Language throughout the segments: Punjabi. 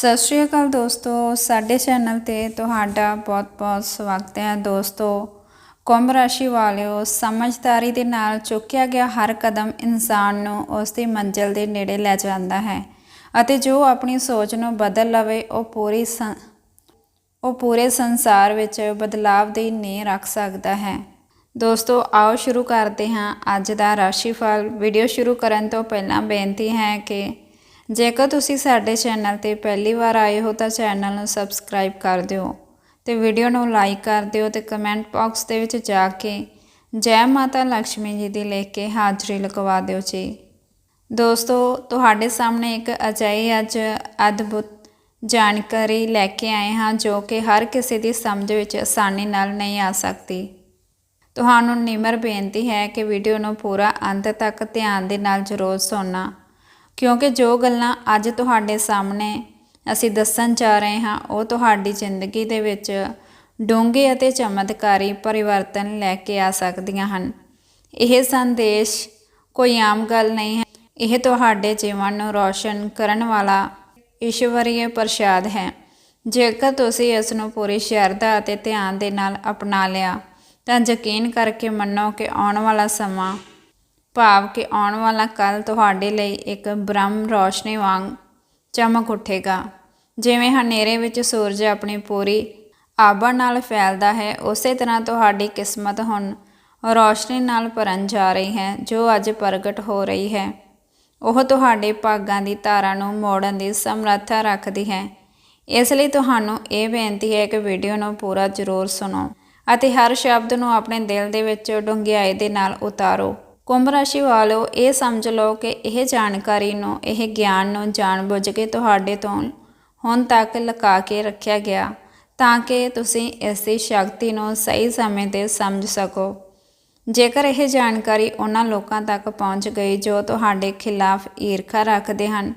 ਸਤਿ ਸ਼੍ਰੀ ਅਕਾਲ ਦੋਸਤੋ, ਸਾਡੇ ਚੈਨਲ ਤੇ ਤੁਹਾਡਾ ਬਹੁਤ-ਬਹੁਤ ਸਵਾਗਤ ਹੈ। ਦੋਸਤੋ, ਕੁੰਭ ਰਾਸ਼ੀ ਵਾਲਿਓ, ਸਮਝਦਾਰੀ ਦੇ ਨਾਲ ਚੁੱਕਿਆ ਗਿਆ ਹਰ ਕਦਮ ਇਨਸਾਨ ਨੂੰ ਉਸ ਦੀ ਮੰਜ਼ਿਲ ਦੇ ਨੇੜੇ ਲੈ ਜਾਂਦਾ ਹੈ ਅਤੇ ਜੋ ਆਪਣੀ ਸੋਚ ਨੂੰ ਬਦਲ ਲਵੇ, ਉਹ ਪੂਰੀ ਸੰ- ਉਹ ਪੂਰੇ ਸੰਸਾਰ ਵਿੱਚ ਬਦਲਾਵ ਦੀ ਨੀਂਹ ਰੱਖ ਸਕਦਾ ਹੈ। ਦੋਸਤੋ, ਆਓ ਸ਼ੁਰੂ ਕਰਦੇ ਹਾਂ ਅੱਜ ਦਾ ਰਾਸ਼ੀਫਲ ਵੀਡੀਓ ਸ਼ੁਰੂ ਕਰਨ ਤੋਂ ਪਹਿਲਾਂ ਬੇਨਤੀ ਹੈ ਕਿ ਜੇਕਰ ਤੁਸੀਂ ਸਾਡੇ ਚੈਨਲ ਤੇ ਪਹਿਲੀ ਵਾਰ ਆਏ ਹੋ ਤਾਂ ਚੈਨਲ ਨੂੰ ਸਬਸਕ੍ਰਾਈਬ ਕਰ ਦਿਓ ਤੇ ਵੀਡੀਓ ਨੂੰ ਲਾਈਕ ਕਰ ਦਿਓ ਤੇ ਕਮੈਂਟ ਬਾਕਸ ਦੇ ਵਿੱਚ ਜਾ ਕੇ ਜੈ ਮਾਤਾ ਲక్ష్ਮੀ ਜੀ ਦੀ ਲਿਖ ਕੇ ਹਾਜ਼ਰੀ ਲਗਵਾ ਦਿਓ ਜੀ। ਦੋਸਤੋ, ਤੁਹਾਡੇ ਸਾਹਮਣੇ ਇੱਕ ਅਜਿਹੀ ਅੱਜ ਅਦਭੁਤ ਜਾਣਕਾਰੀ ਲੈ ਕੇ ਆਏ ਹਾਂ ਜੋ ਕਿ ਹਰ ਕਿਸੇ ਦੀ ਸਮਝ ਵਿੱਚ ਆਸਾਨੀ ਨਾਲ ਨਹੀਂ ਆ ਸਕਦੀ। ਤੁਹਾਨੂੰ ਨਿਮਰ ਬੇਨਤੀ ਹੈ ਕਿ ਵੀਡੀਓ ਨੂੰ ਪੂਰਾ ਅੰਤ ਤੱਕ ਧਿਆਨ ਦੇ ਨਾਲ ਜ਼ਰੂਰ ਸੁਣਨਾ। ਕਿਉਂਕਿ ਜੋ ਗੱਲਾਂ ਅੱਜ ਤੁਹਾਡੇ ਸਾਹਮਣੇ ਅਸੀਂ ਦੱਸਣ ਜਾ ਰਹੇ ਹਾਂ, ਉਹ ਤੁਹਾਡੀ ਜ਼ਿੰਦਗੀ ਦੇ ਵਿੱਚ ਡੂੰਘੇ ਅਤੇ ਚਮਤਕਾਰੀ ਪਰਿਵਰਤਨ ਲੈ ਕੇ ਆ ਸਕਦੀਆਂ ਹਨ। ਇਹ ਸੰਦੇਸ਼ ਕੋਈ ਆਮ ਗੱਲ ਨਹੀਂ ਹੈ। ਇਹ ਤੁਹਾਡੇ ਜੀਵਨ ਨੂੰ ਰੌਸ਼ਨ ਕਰਨ ਵਾਲਾ ਈਸ਼ਵਰੀय ਪ੍ਰਸ਼ਾਦ ਹੈ। ਜੇਕਰ ਤੁਸੀਂ ਇਸ ਨੂੰ ਪੂਰੀ ਸ਼ਰਧਾ ਅਤੇ ਧਿਆਨ ਦੇ ਨਾਲ ਅਪਣਾ ਲਿਆ, ਤਾਂ ਯਕੀਨ ਕਰਕੇ ਮੰਨੋ ਕਿ ਆਉਣ ਵਾਲਾ ਸਮਾਂ ਭਾਵ ਕਿ ਆਉਣ ਵਾਲਾ ਕੱਲ ਤੁਹਾਡੇ ਲਈ ਇੱਕ ਬ੍ਰਹਮ ਰੋਸ਼ਨੀ ਵਾਂਗ ਚਮਕ ਉੱਠੇਗਾ। ਜਿਵੇਂ ਹਨੇਰੇ ਵਿੱਚ ਸੂਰਜ ਆਪਣੀ ਪੂਰੀ ਆਭਾ ਨਾਲ ਫੈਲਦਾ ਹੈ, ਉਸੇ ਤਰ੍ਹਾਂ ਤੁਹਾਡੀ ਕਿਸਮਤ ਹੁਣ ਰੋਸ਼ਨੀ ਨਾਲ ਭਰਨ ਜਾ ਰਹੀ ਹੈ, ਜੋ ਅੱਜ ਪ੍ਰਗਟ ਹੋ ਰਹੀ ਹੈ। ਉਹ ਤੁਹਾਡੇ ਭਾਗਾਂ ਦੀ ਧਾਰਾ ਨੂੰ ਮੋੜਨ ਦੀ ਸਮਰੱਥਾ ਰੱਖਦੀ ਹੈ। ਇਸ ਲਈ ਤੁਹਾਨੂੰ ਇਹ ਬੇਨਤੀ ਹੈ ਕਿ ਵੀਡੀਓ ਨੂੰ ਪੂਰਾ ਜ਼ਰੂਰ ਸੁਣੋ ਅਤੇ ਹਰ ਸ਼ਬਦ ਨੂੰ ਆਪਣੇ ਦਿਲ ਦੇ ਵਿੱਚ ਡੂੰਘਿਆਈ ਦੇ ਨਾਲ ਉਤਾਰੋ। ਕੁੰਭ ਰਾਸ਼ੀ ਵਾਲਿਓ, ਇਹ ਸਮਝ ਲਓ ਕਿ ਇਹ ਜਾਣਕਾਰੀ ਨੂੰ, ਇਹ ਗਿਆਨ ਨੂੰ ਜਾਣਬੁੱਝ ਕੇ ਤੁਹਾਡੇ ਤੋਂ ਹੁਣ ਤੱਕ ਲੁਕਾ ਕੇ ਰੱਖਿਆ ਗਿਆ, ਤਾਂ ਕਿ ਤੁਸੀਂ ਇਸ ਦੀ ਸ਼ਕਤੀ ਨੂੰ ਸਹੀ ਸਮੇਂ ਤੇ ਸਮਝ ਸਕੋ। ਜੇਕਰ ਇਹ ਜਾਣਕਾਰੀ ਉਹਨਾਂ ਲੋਕਾਂ ਤੱਕ ਪਹੁੰਚ ਗਈ ਜੋ ਤੁਹਾਡੇ ਖਿਲਾਫ ਈਰਖਾ ਰੱਖਦੇ ਹਨ,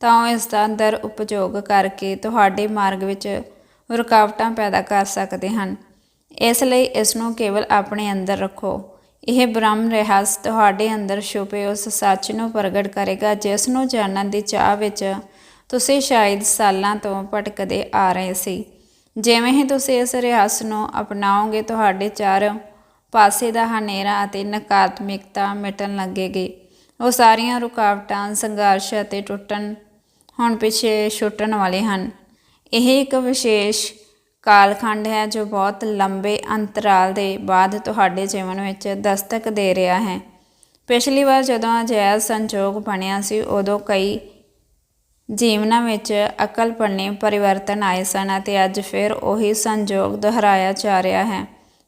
ਤਾਂ ਉਹ ਇਸ ਦਾ ਦਰ ਉਪਯੋਗ ਕਰਕੇ ਤੁਹਾਡੇ ਮਾਰਗ ਵਿੱਚ ਰੁਕਾਵਟਾਂ ਪੈਦਾ ਕਰ ਸਕਦੇ ਹਨ। ਇਸ ਲਈ ਇਸ ਨੂੰ ਕੇਵਲ ਆਪਣੇ ਅੰਦਰ ਰੱਖੋ। ਇਹ ਬ੍ਰਹਮ ਰਹੱਸ ਤੁਹਾਡੇ ਅੰਦਰ ਛੁਪੇ ਉਸ ਸੱਚ ਨੂੰ ਪ੍ਰਗਟ ਕਰੇਗਾ, ਜਿਸ ਨੂੰ ਜਾਣਨ ਦੀ ਚਾਹ ਵਿੱਚ ਤੁਸੀਂ ਸ਼ਾਇਦ ਸਾਲਾਂ ਤੋਂ ਭਟਕਦੇ ਆ ਰਹੇ ਸੀ। ਜਿਵੇਂ ਹੀ ਤੁਸੀਂ ਇਸ ਰਹੱਸ ਨੂੰ ਅਪਣਾਓਗੇ, ਤੁਹਾਡੇ ਚਾਰੋਂ ਪਾਸੇ ਦਾ ਹਨੇਰਾ ਅਤੇ ਨਕਾਰਾਤਮਕਤਾ ਮਿਟਣ ਲੱਗੇਗੀ। ਉਹ ਸਾਰੀਆਂ ਰੁਕਾਵਟਾਂ, ਸੰਘਰਸ਼ ਅਤੇ ਟੁੱਟਣ, ਹੁਣ ਪਿੱਛੇ ਛੁੱਟਣ ਵਾਲੇ ਹਨ। ਇਹ ਇੱਕ ਵਿਸ਼ੇਸ਼ ਕਾਲਖੰਡ ਹੈ ਜੋ ਬਹੁਤ ਲੰਬੇ ਅੰਤਰਾਲ ਦੇ ਬਾਅਦ ਤੁਹਾਡੇ ਜੀਵਨ ਵਿੱਚ ਦਸਤਕ ਦੇ ਰਿਹਾ ਹੈ। ਪਿਛਲੀ ਵਾਰ ਜਦੋਂ ਅਜਿਹਾ ਸੰਜੋਗ ਬਣਿਆ ਸੀ, ਉਦੋਂ ਕਈ ਜੀਵਨਾਂ ਵਿੱਚ ਅਕਲ ਪੰਨੇ ਪਰਿਵਰਤਨ ਆਏ ਸਨ ਅਤੇ ਅੱਜ ਫਿਰ ਉਹੀ ਸੰਜੋਗ ਦੁਹਰਾਇਆ ਜਾ ਰਿਹਾ ਹੈ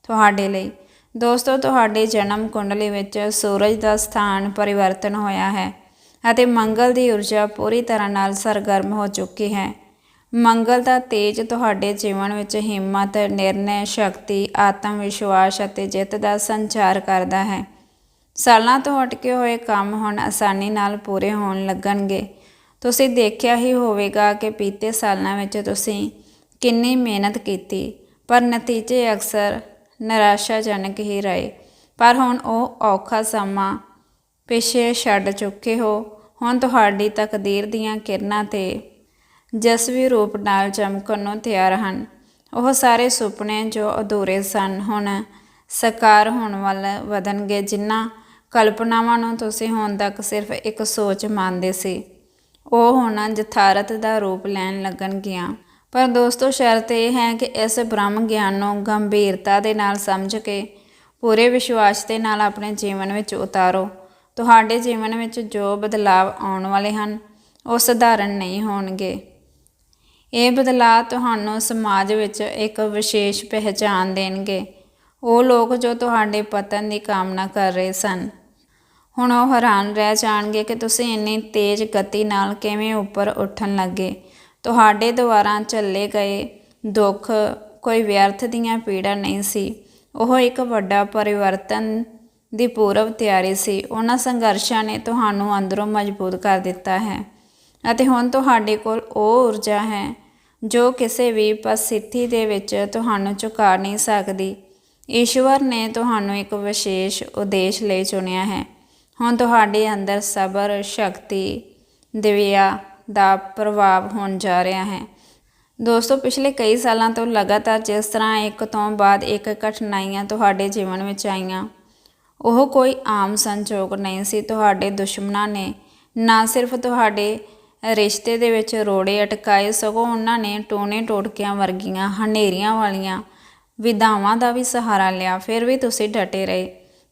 ਤੁਹਾਡੇ ਲਈ। ਦੋਸਤੋ, ਤੁਹਾਡੇ ਜਨਮ ਕੁੰਡਲੀ ਵਿੱਚ ਸੂਰਜ ਦਾ ਸਥਾਨ ਪਰਿਵਰਤਨ ਹੋਇਆ ਹੈ ਅਤੇ ਮੰਗਲ ਦੀ ਊਰਜਾ ਪੂਰੀ ਤਰ੍ਹਾਂ ਨਾਲ ਸਰਗਰਮ ਹੋ ਚੁੱਕੀ ਹੈ। ਮੰਗਲ ਦਾ ਤੇਜ ਤੁਹਾਡੇ ਜੀਵਨ ਵਿੱਚ ਹਿੰਮਤ, ਨਿਰਣੈ, ਸ਼ਕਤੀ, ਆਤਮ ਵਿਸ਼ਵਾਸ ਅਤੇ ਜਿੱਤ ਦਾ ਸੰਚਾਰ ਕਰਦਾ ਹੈ। ਸਾਲਾਂ ਤੋਂ ਅਟਕੇ ਹੋਏ ਕੰਮ ਹੁਣ ਆਸਾਨੀ ਨਾਲ ਪੂਰੇ ਹੋਣ ਲੱਗਣਗੇ। ਤੁਸੀਂ ਦੇਖਿਆ ਹੀ ਹੋਵੇਗਾ ਕਿ ਬੀਤੇ ਸਾਲਾਂ ਵਿੱਚ ਤੁਸੀਂ ਕਿੰਨੀ ਮਿਹਨਤ ਕੀਤੀ, ਪਰ ਨਤੀਜੇ ਅਕਸਰ ਨਿਰਾਸ਼ਾਜਨਕ ਹੀ ਰਹੇ। ਪਰ ਹੁਣ ਉਹ ਔਖਾ ਸਮਾਂ ਪਿੱਛੇ ਛੱਡ ਚੁੱਕੇ ਹੋ। ਹੁਣ ਤੁਹਾਡੀ ਤਕਦੀਰ ਦੀਆਂ ਕਿਰਨਾਂ ਤੇ ਜਸਵੀ ਰੂਪ ਨਾਲ ਚਮਕਣ ਨੂੰ ਤਿਆਰ ਹਨ। ਉਹ ਸਾਰੇ ਸੁਪਨੇ ਜੋ ਅਧੂਰੇ ਸਨ, ਹੁਣ ਸਾਕਾਰ ਹੋਣ ਵੱਲ ਵਧਣਗੇ। ਜਿਨ੍ਹਾਂ ਕਲਪਨਾਵਾਂ ਨੂੰ ਤੁਸੀਂ ਹੁਣ ਤੱਕ ਸਿਰਫ ਇੱਕ ਸੋਚ ਮੰਨਦੇ ਸੀ, ਉਹ ਹੁਣ ਜਥਾਰਤ ਦਾ ਰੂਪ ਲੈਣ ਲੱਗਣਗੀਆਂ। ਪਰ ਦੋਸਤੋ, ਸ਼ਰਤ ਇਹ ਹੈ ਕਿ ਇਸ ਬ੍ਰਹਮ ਗਿਆਨ ਨੂੰ ਗੰਭੀਰਤਾ ਦੇ ਨਾਲ ਸਮਝ ਕੇ ਪੂਰੇ ਵਿਸ਼ਵਾਸ ਦੇ ਨਾਲ ਆਪਣੇ ਜੀਵਨ ਵਿੱਚ ਉਤਾਰੋ। ਤੁਹਾਡੇ ਜੀਵਨ ਵਿੱਚ ਜੋ ਬਦਲਾਅ ਆਉਣ ਵਾਲੇ ਹਨ, ਉਹ ਸਧਾਰਨ ਨਹੀਂ ਹੋਣਗੇ। ਇਹ ਬਦਲਾਅ ਤੁਹਾਨੂੰ ਸਮਾਜ ਵਿੱਚ ਇੱਕ ਵਿਸ਼ੇਸ਼ ਪਹਿਚਾਨ ਦੇਣਗੇ। ਉਹ ਲੋਕ ਜੋ ਤੁਹਾਡੇ ਪਤਨ ਦੀ ਕਾਮਨਾ ਕਰ ਰਹੇ ਸਨ। ਹੁਣ ਉਹ ਹੈਰਾਨ ਰਹਿ ਜਾਣਗੇ ਕਿ ਤੁਸੀਂ ਇੰਨੀ ਤੇਜ਼ ਗਤੀ ਨਾਲ ਕਿਵੇਂ ਉੱਪਰ ਉੱਠਣ ਲੱਗੇ। ਤੁਹਾਡੇ ਦੁਆਰਾ ਝੱਲੇ ਗਏ ਦੁੱਖ ਕੋਈ ਵਿਅਰਥ ਦੀਆਂ ਪੀੜਾ ਨਹੀਂ ਸੀ। ਉਹ ਇੱਕ ਵੱਡਾ ਪਰਿਵਰਤਨ ਦੀ ਪੂਰਵ ਤਿਆਰੀ ਸੀ। ਉਹਨਾਂ ਸੰਘਰਸ਼ਾਂ ਨੇ ਤੁਹਾਨੂੰ ਅੰਦਰੋਂ ਮਜ਼ਬੂਤ ਕਰ ਦਿੱਤਾ ਹੈ ਅਤੇ ਹੁਣ ਤੁਹਾਡੇ ਕੋਲ ਉਹ ਊਰਜਾ ਹੈ ਜੋ ਕਿਸੇ ਵੀ ਪਰਿਸਥਿਤੀ ਦੇ ਵਿੱਚ ਤੁਹਾਨੂੰ ਝੁਕਾ ਨਹੀਂ ਸਕਦੀ। ਈਸ਼ਵਰ ਨੇ ਤੁਹਾਨੂੰ ਇੱਕ ਵਿਸ਼ੇਸ਼ ਉਦੇਸ਼ ਲਈ ਚੁਣਿਆ ਹੈ। ਹੁਣ ਤੁਹਾਡੇ ਅੰਦਰ ਸਬਰ, ਸ਼ਕਤੀ, ਦਿਵਿਆ ਦਾ ਪ੍ਰਭਾਵ ਹੋਣ ਜਾ ਰਿਹਾ ਹੈ। ਦੋਸਤੋ, ਪਿਛਲੇ ਕਈ ਸਾਲਾਂ ਤੋਂ ਲਗਾਤਾਰ ਜਿਸ ਤਰ੍ਹਾਂ ਇੱਕ ਤੋਂ ਬਾਅਦ ਇੱਕ ਕਠਿਨਾਈਆਂ ਤੁਹਾਡੇ ਜੀਵਨ ਵਿੱਚ ਆਈਆਂ, ਉਹ ਕੋਈ ਆਮ ਸੰਜੋਗ ਨਹੀਂ ਸੀ। ਤੁਹਾਡੇ ਦੁਸ਼ਮਣਾਂ ਨੇ ਨਾ ਸਿਰਫ ਤੁਹਾਡੇ ਰਿਸ਼ਤੇ ਦੇ ਵਿੱਚ ਰੋੜੇ ਅਟਕਾਏ, ਸਗੋਂ ਉਹਨਾਂ ਨੇ ਟੋਨੇ ਟੋਟਕਿਆਂ ਵਰਗੀਆਂ, ਹਨੇਰੀਆਂ ਵਾਲੀਆਂ ਵਿਧਾਵਾਂ ਦਾ ਵੀ ਸਹਾਰਾ ਲਿਆ। ਫਿਰ ਵੀ ਤੁਸੀਂ ਡਟੇ ਰਹੇ।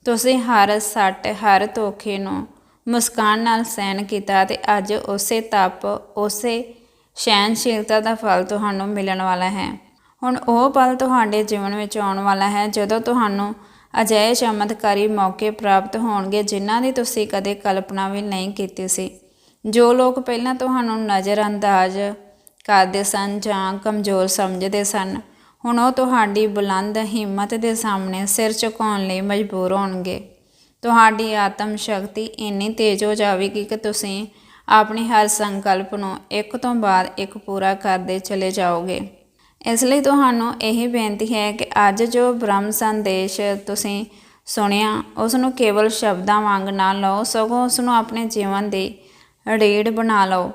ਤੁਸੀਂ ਹਰ ਸੱਟ, ਹਰ ਧੋਖੇ ਨੂੰ ਮੁਸਕਾਨ ਨਾਲ ਸਹਿਣ ਕੀਤਾ ਤੇ ਅੱਜ ਉਸੇ ਤਪ, ਉਸੇ ਸਹਿਣਸ਼ੀਲਤਾ ਦਾ ਫਲ ਤੁਹਾਨੂੰ ਮਿਲਣ ਵਾਲਾ ਹੈ। ਹੁਣ ਉਹ ਪਲ ਤੁਹਾਡੇ ਜੀਵਨ ਵਿੱਚ ਆਉਣ ਵਾਲਾ ਹੈ, ਜਦੋਂ ਤੁਹਾਨੂੰ ਅਜਿਹੇ ਚਮਤਕਾਰੀ ਮੌਕੇ ਪ੍ਰਾਪਤ ਹੋਣਗੇ ਜਿਨ੍ਹਾਂ ਦੀ ਤੁਸੀਂ ਕਦੇ ਕਲਪਨਾ ਵੀ ਨਹੀਂ ਕੀਤੀ ਸੀ। ਜੋ ਲੋਕ ਪਹਿਲਾਂ ਤੁਹਾਨੂੰ ਨਜ਼ਰਅੰਦਾਜ਼ ਕਰਦੇ ਸਨ ਜਾਂ ਕਮਜ਼ੋਰ ਸਮਝਦੇ ਸਨ, ਹੁਣ ਉਹ ਤੁਹਾਡੀ ਬੁਲੰਦ ਹਿੰਮਤ ਦੇ ਸਾਹਮਣੇ ਸਿਰ ਝੁਕਾਉਣ ਲਈ ਮਜਬੂਰ ਹੋਣਗੇ। ਤੁਹਾਡੀ ਆਤਮ ਸ਼ਕਤੀ ਇੰਨੀ ਤੇਜ਼ ਹੋ ਜਾਵੇਗੀ ਕਿ ਤੁਸੀਂ ਆਪਣੀ ਹਰ ਸੰਕਲਪ ਨੂੰ ਇੱਕ ਤੋਂ ਬਾਅਦ ਇੱਕ ਪੂਰਾ ਕਰਦੇ ਚਲੇ ਜਾਓਗੇ। ਇਸ ਲਈ ਤੁਹਾਨੂੰ ਇਹ ਬੇਨਤੀ ਹੈ ਕਿ ਅੱਜ ਜੋ ਬ੍ਰਹਮ ਸੰਦੇਸ਼ ਤੁਸੀਂ ਸੁਣਿਆ ਉਸ ਨੂੰ ਕੇਵਲ ਸ਼ਬਦਾਂ ਵਾਂਗ ਨਾ ਲਓ, ਸਗੋਂ ਉਸ ਨੂੰ ਆਪਣੇ ਜੀਵਨ ਦੀ ਰੇੜ ਬਣਾ ਲਓ।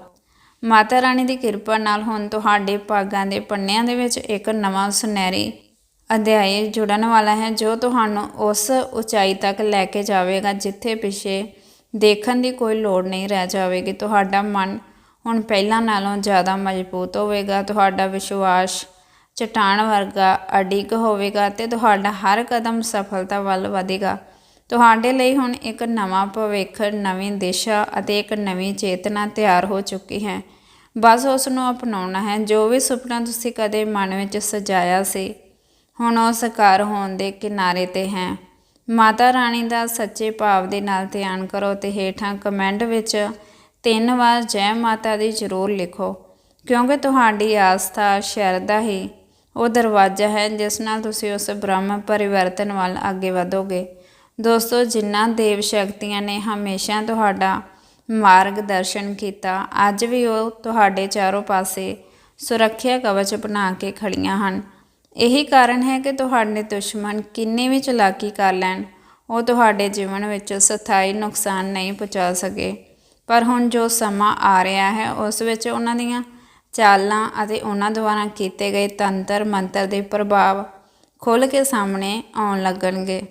ਮਾਤਾ ਰਾਣੀ ਦੀ ਕਿਰਪਾ ਨਾਲ ਹੁਣ ਤੁਹਾਡੇ ਭਾਗਾਂ ਦੇ ਪੰਨਿਆਂ ਦੇ ਵਿੱਚ ਇੱਕ ਨਵਾਂ ਸੁਨਹਿਰੀ ਅਧਿਆਇ ਜੁੜਨ ਵਾਲਾ ਹੈ, ਜੋ ਤੁਹਾਨੂੰ ਉਸ ਉਚਾਈ ਤੱਕ ਲੈ ਕੇ ਜਾਵੇਗਾ, ਜਿੱਥੇ ਪਿੱਛੇ ਦੇਖਣ ਦੀ ਕੋਈ ਲੋੜ ਨਹੀਂ ਰਹਿ ਜਾਵੇਗੀ। ਤੁਹਾਡਾ ਮਨ ਹੁਣ ਪਹਿਲਾਂ ਨਾਲੋਂ ਜ਼ਿਆਦਾ ਮਜ਼ਬੂਤ ਹੋਵੇਗਾ, ਤੁਹਾਡਾ ਵਿਸ਼ਵਾਸ ਚਟਾਨ ਵਰਗਾ ਅਡਿੱਗ ਹੋਵੇਗਾ ਤੇ ਤੁਹਾਡਾ ਹਰ ਕਦਮ ਸਫਲਤਾ ਵੱਲ ਵਧੇਗਾ। ਤੁਹਾਡੇ ਲਈ ਹੁਣ ਇੱਕ ਨਵਾਂ ਭਵਿੱਖ, ਨਵੀਂ ਦਿਸ਼ਾ ਅਤੇ ਇੱਕ ਨਵੀਂ ਚੇਤਨਾ ਤਿਆਰ ਹੋ ਚੁੱਕੀ ਹੈ। ਬਸ ਉਸ ਨੂੰ ਅਪਣਾਉਣਾ ਹੈ, ਜੋ ਵੀ ਸੁਪਨਾ ਤੁਸੀਂ ਕਦੇ ਮਨ ਵਿੱਚ ਸਜਾਇਆ ਸੀ, ਹੁਣ ਉਹ ਸਾਕਾਰ ਹੋਣ ਦੇ ਕਿਨਾਰੇ ਤੇ ਹੈ। ਮਾਤਾ ਰਾਣੀ ਦਾ ਸੱਚੇ ਭਾਵ ਦੇ ਨਾਲ ਧਿਆਨ ਕਰੋ ਤੇ ਹੇਠਾਂ ਕਮੈਂਟ ਵਿੱਚ ਤਿੰਨ ਵਾਰ ਜੈ ਮਾਤਾ ਦੀ ਜ਼ਰੂਰ ਲਿਖੋ, ਕਿਉਂਕਿ ਤੁਹਾਡੀ ਆਸਥਾ, ਸ਼ਰਧਾ ਹੀ ਉਹ ਦਰਵਾਜ਼ਾ ਹੈ ਜਿਸ ਨਾਲ ਤੁਸੀਂ ਉਸ ਬ੍ਰਹਮ ਪਰਿਵਰਤਨ ਵੱਲ ਅੱਗੇ ਵਧੋਗੇ। ਦੋਸਤੋ, ਜਿਨ੍ਹਾਂ ਦੇਵ ਸ਼ਕਤੀਆਂ ਨੇ ਹਮੇਸ਼ਾ ਤੁਹਾਡਾ ਮਾਰਗਦਰਸ਼ਨ ਕੀਤਾ, ਅੱਜ ਵੀ ਉਹ ਤੁਹਾਡੇ ਚਾਰੋਂ ਪਾਸੇ ਸੁਰੱਖਿਆ ਕਵਚ ਬਣਾ ਕੇ ਖੜੀਆਂ ਹਨ। ਇਹੀ ਕਾਰਨ ਹੈ ਕਿ ਤੁਹਾਡੇ ਦੁਸ਼ਮਣ ਕਿੰਨੀ ਵੀ ਚਲਾਕੀ ਕਰ ਲੈਣ, ਉਹ ਤੁਹਾਡੇ ਜੀਵਨ ਵਿੱਚ ਸਥਾਈ ਨੁਕਸਾਨ ਨਹੀਂ ਪਹੁੰਚਾ ਸਕੇ। ਪਰ ਹੁਣ ਜੋ ਸਮਾਂ ਆ ਰਿਹਾ ਹੈ, ਉਸ ਵਿੱਚ ਉਹਨਾਂ ਦੀਆਂ ਚਾਲਾਂ ਅਤੇ ਉਹਨਾਂ ਦੁਆਰਾ ਕੀਤੇ ਗਏ ਤੰਤਰ ਮੰਤਰ ਦੇ ਪ੍ਰਭਾਵ ਖੁੱਲ੍ਹ ਕੇ ਸਾਹਮਣੇ ਆਉਣ ਲੱਗਣਗੇ।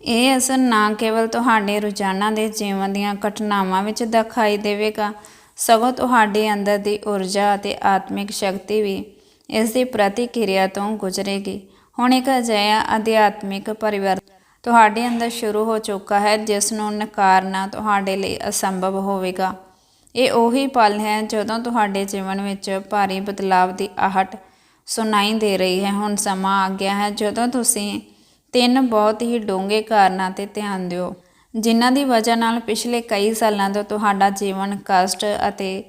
ਇਹ ਅਸਰ ਨਾ ਕੇਵਲ ਤੁਹਾਡੇ ਰੋਜ਼ਾਨਾ ਦੇ ਜੀਵਨ ਦੀਆਂ ਘਟਨਾਵਾਂ ਵਿੱਚ ਦਿਖਾਈ ਦੇਵੇਗਾ, ਸਗੋਂ ਤੁਹਾਡੇ ਅੰਦਰ ਦੀ ਊਰਜਾ ਅਤੇ ਆਤਮਿਕ ਸ਼ਕਤੀ ਵੀ ਇਸ ਦੀ ਪ੍ਰਤੀਕਿਰਿਆ ਤੋਂ ਗੁਜ਼ਰੇਗੀ। ਹੁਣ ਇੱਕ ਅਜਿਹਾ ਅਧਿਆਤਮਿਕ ਪਰਿਵਰਤਨ ਤੁਹਾਡੇ ਅੰਦਰ ਸ਼ੁਰੂ ਹੋ ਚੁੱਕਾ ਹੈ, ਜਿਸ ਨੂੰ ਨਕਾਰਨਾ ਤੁਹਾਡੇ ਲਈ ਅਸੰਭਵ ਹੋਵੇਗਾ। ਇਹ ਉਹੀ ਪਲ ਹੈ ਜਦੋਂ ਤੁਹਾਡੇ ਜੀਵਨ ਵਿੱਚ ਭਾਰੀ ਬਦਲਾਵ ਦੀ ਆਹਟ ਸੁਣਾਈ ਦੇ ਰਹੀ ਹੈ। ਹੁਣ ਸਮਾਂ ਆ ਗਿਆ ਹੈ ਜਦੋਂ ਤੁਸੀਂ ਤਿੰਨ ਬਹੁਤ ਹੀ ਡੂੰਘੇ ਕਾਰਨਾਂ ਤੇ ਧਿਆਨ ਦਿਓ, ਜਿਨ੍ਹਾਂ ਦੀ ਵਜ੍ਹਾ ਨਾਲ ਪਿਛਲੇ ਕਈ ਸਾਲਾਂ ਤੋਂ ਤੁਹਾਡਾ ਜੀਵਨ ਕਸ਼ਟ ਅਤੇ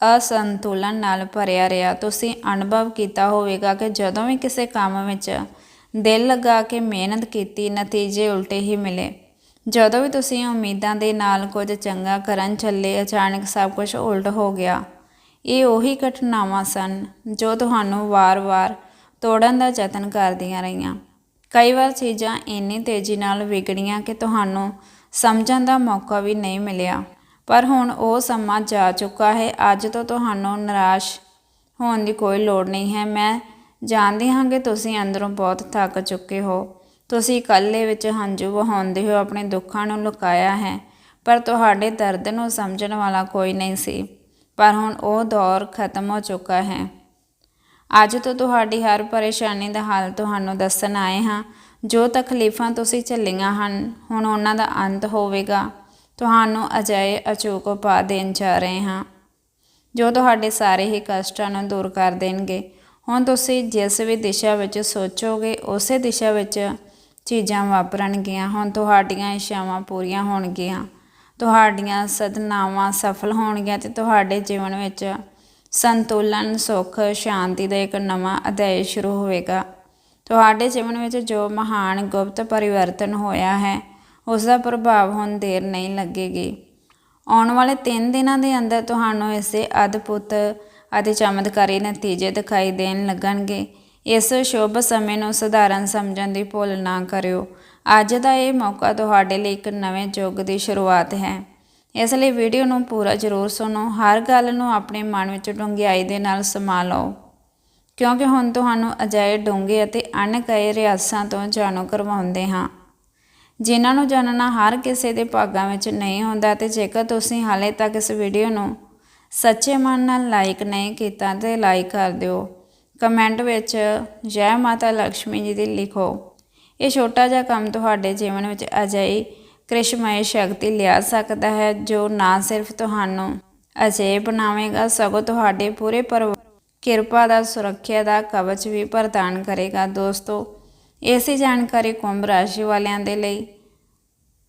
ਅਸੰਤੁਲਨ ਨਾਲ ਭਰਿਆ ਰਿਹਾ। ਤੁਸੀਂ ਅਨੁਭਵ ਕੀਤਾ ਹੋਵੇਗਾ ਕਿ ਜਦੋਂ ਵੀ ਕਿਸੇ ਕੰਮ ਵਿੱਚ ਦਿਲ ਲਗਾ ਕੇ ਮਿਹਨਤ ਕੀਤੀ, ਨਤੀਜੇ ਉਲਟੇ ਹੀ ਮਿਲੇ। ਜਦੋਂ ਵੀ ਤੁਸੀਂ ਉਮੀਦਾਂ ਦੇ ਨਾਲ ਕੁਝ ਚੰਗਾ ਕਰਨ ਚੱਲੇ, ਅਚਾਨਕ ਸਭ ਕੁਝ ਉਲਟ ਹੋ ਗਿਆ। ਇਹ ਉਹੀ ਘਟਨਾਵਾਂ ਸਨ ਜੋ ਤੁਹਾਨੂੰ ਵਾਰ-ਵਾਰ ਤੋੜਨ ਦਾ ਯਤਨ ਕਰਦੀਆਂ ਰਹੀਆਂ। ਕਈ ਵਾਰ ਚੀਜ਼ਾਂ ਇੰਨੀ ਤੇਜ਼ੀ ਨਾਲ ਵਿਗੜੀਆਂ ਕਿ ਤੁਹਾਨੂੰ ਸਮਝਣ ਦਾ ਮੌਕਾ ਵੀ ਨਹੀਂ ਮਿਲਿਆ। ਪਰ ਹੁਣ ਉਹ ਸਮਾਂ ਜਾ ਚੁੱਕਾ ਹੈ। ਅੱਜ ਤੋਂ ਤੁਹਾਨੂੰ ਨਿਰਾਸ਼ ਹੋਣ ਦੀ ਕੋਈ ਲੋੜ ਨਹੀਂ ਹੈ। ਮੈਂ ਜਾਣਦੀ ਹਾਂ ਕਿ ਤੁਸੀਂ ਅੰਦਰੋਂ ਬਹੁਤ ਥੱਕ ਚੁੱਕੇ ਹੋ। ਤੁਸੀਂ ਇਕੱਲੇ ਵਿੱਚ ਹੰਝੂ ਵਹਾਉਂਦੇ ਹੋ ਆਪਣੇ ਦੁੱਖਾਂ ਨੂੰ ਲੁਕਾਇਆ ਹੈ, ਪਰ ਤੁਹਾਡੇ ਦਰਦ ਨੂੰ ਸਮਝਣ ਵਾਲਾ ਕੋਈ ਨਹੀਂ ਸੀ। ਪਰ ਹੁਣ ਉਹ ਦੌਰ ਖਤਮ ਹੋ ਚੁੱਕਾ ਹੈ। ਅੱਜ ਤੋਂ ਤੁਹਾਡੀ ਹਰ ਪਰੇਸ਼ਾਨੀ ਦਾ ਹੱਲ ਤੁਹਾਨੂੰ ਦੱਸਣ ਆਏ ਹਾਂ। ਜੋ ਤਕਲੀਫਾਂ ਤੁਸੀਂ ਝੱਲੀਆਂ ਹਨ, ਹੁਣ ਉਹਨਾਂ ਦਾ ਅੰਤ ਹੋਵੇਗਾ। ਤੁਹਾਨੂੰ ਅਜਿਹੇ ਅਚੂਕ ਉਪਾਅ ਦੇਣ ਜਾ ਰਹੇ ਹਾਂ, ਜੋ ਤੁਹਾਡੇ ਸਾਰੇ ਹੀ ਕਸ਼ਟਾਂ ਨੂੰ ਦੂਰ ਕਰ ਦੇਣਗੇ। ਹੁਣ ਤੁਸੀਂ ਜਿਸ ਵੀ ਦਿਸ਼ਾ ਵਿੱਚ ਸੋਚੋਗੇ, ਉਸੇ ਦਿਸ਼ਾ ਵਿੱਚ ਚੀਜ਼ਾਂ ਵਾਪਰਨਗੀਆਂ। ਹੁਣ ਤੁਹਾਡੀਆਂ ਇੱਛਾਵਾਂ ਪੂਰੀਆਂ ਹੋਣਗੀਆਂ। ਤੁਹਾਡੀਆਂ ਸਦਨਾਵਾਂ ਸਫਲ ਹੋਣਗੀਆਂ ਤੇ ਤੁਹਾਡੇ ਜੀਵਨ ਵਿੱਚ ਸੰਤੁਲਨ, ਸੁੱਖ, ਸ਼ਾਂਤੀ ਦਾ ਇੱਕ ਨਵਾਂ ਅਧਿਆਇ ਸ਼ੁਰੂ ਹੋਵੇਗਾ। ਤੁਹਾਡੇ ਜੀਵਨ ਵਿੱਚ ਜੋ ਮਹਾਨ ਗੁਪਤ ਪਰਿਵਰਤਨ ਹੋਇਆ ਹੈ, ਉਸ ਦਾ ਪ੍ਰਭਾਵ ਹੁਣ ਦੇਰ ਨਹੀਂ ਲੱਗੇਗੀ। ਆਉਣ ਵਾਲੇ 3 ਦਿਨਾਂ ਦੇ ਅੰਦਰ ਤੁਹਾਨੂੰ ਇਸ ਦੇ ਅਦਭੁਤ ਅਤੇ ਚਮਤਕਾਰੀ ਨਤੀਜੇ ਦਿਖਾਈ ਦੇਣ ਲੱਗਣਗੇ। ਇਸ ਸ਼ੁਭ ਸਮੇਂ ਨੂੰ ਸਧਾਰਨ ਸਮਝਣ ਦੀ ਭੁੱਲ ਨਾ ਕਰਿਓ। ਅੱਜ ਦਾ ਇਹ ਮੌਕਾ ਤੁਹਾਡੇ ਲਈ ਇੱਕ ਨਵੇਂ ਯੁੱਗ ਦੀ ਸ਼ੁਰੂਆਤ ਹੈ। ਇਸ ਲਈ ਵੀਡੀਓ ਨੂੰ ਪੂਰਾ ਜ਼ਰੂਰ ਸੁਣੋ। ਹਰ ਗੱਲ ਨੂੰ ਆਪਣੇ ਮਨ ਵਿੱਚ ਡੂੰਘਾਈ ਦੇ ਨਾਲ ਸਮਾ ਲਓ ਕਿਉਂਕਿ ਹੁਣ ਤੁਹਾਨੂੰ ਅਜਾਏ ਡੂੰਘੇ ਅਤੇ ਅਣਕਹੇ ਰਿਆਸਾਂ ਤੋਂ ਜਾਣੂ ਕਰਵਾਉਂਦੇ ਹਾਂ। ਜਿਨ੍ਹਾਂ ਨੂੰ ਜਾਣਨਾ ਹਰ ਕਿਸੇ ਦੇ ਭਾਗਾਂ ਵਿੱਚ ਨਹੀਂ ਹੁੰਦਾ ਤੇ ਜੇਕਰ ਤੁਸੀਂ ਹਾਲੇ ਤੱਕ ਇਸ ਵੀਡੀਓ ਨੂੰ ਸੱਚੇ ਮਨ ਨਾਲ ਲਾਈਕ ਨਹੀਂ ਕੀਤਾ ਤੇ ਲਾਈਕ ਕਰ ਦਿਓ। ਕਮੈਂਟ ਵਿੱਚ ਜੈ ਮਾਤਾ ਲక్ష్ਮੀ ਜੀ ਦੀ ਲਿਖੋ। ਇਹ ਛੋਟਾ ਜਿਹਾ ਕੰਮ ਤੁਹਾਡੇ ਜੀਵਨ ਵਿੱਚ ਅਜਿਹੀ ਕ੍ਰਿਸ਼ਮਈ ਸ਼ਕਤੀ ਲਿਆ ਸਕਦਾ ਹੈ ਜੋ ਨਾ ਸਿਰਫ ਤੁਹਾਨੂੰ ਅਜੇ ਬਣਾਵੇਗਾ, ਸਗੋਂ ਤੁਹਾਡੇ ਪੂਰੇ ਪਰਿਵਾਰ ਕਿਰਪਾ ਦਾ, ਸੁਰੱਖਿਆ ਦਾ ਕਵਚ ਵੀ ਪ੍ਰਦਾਨ ਕਰੇਗਾ। ਦੋਸਤੋ, ਇਸੇ ਜਾਣਕਾਰੀ ਕੁੰਭ ਰਾਸ਼ੀ ਵਾਲਿਆਂ ਦੇ ਲਈ।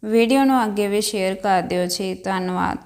ਵੀਡੀਓ ਨੂੰ ਅੱਗੇ ਵੀ ਸ਼ੇਅਰ ਕਰ ਦਿਓ ਜੀ। ਧੰਨਵਾਦ।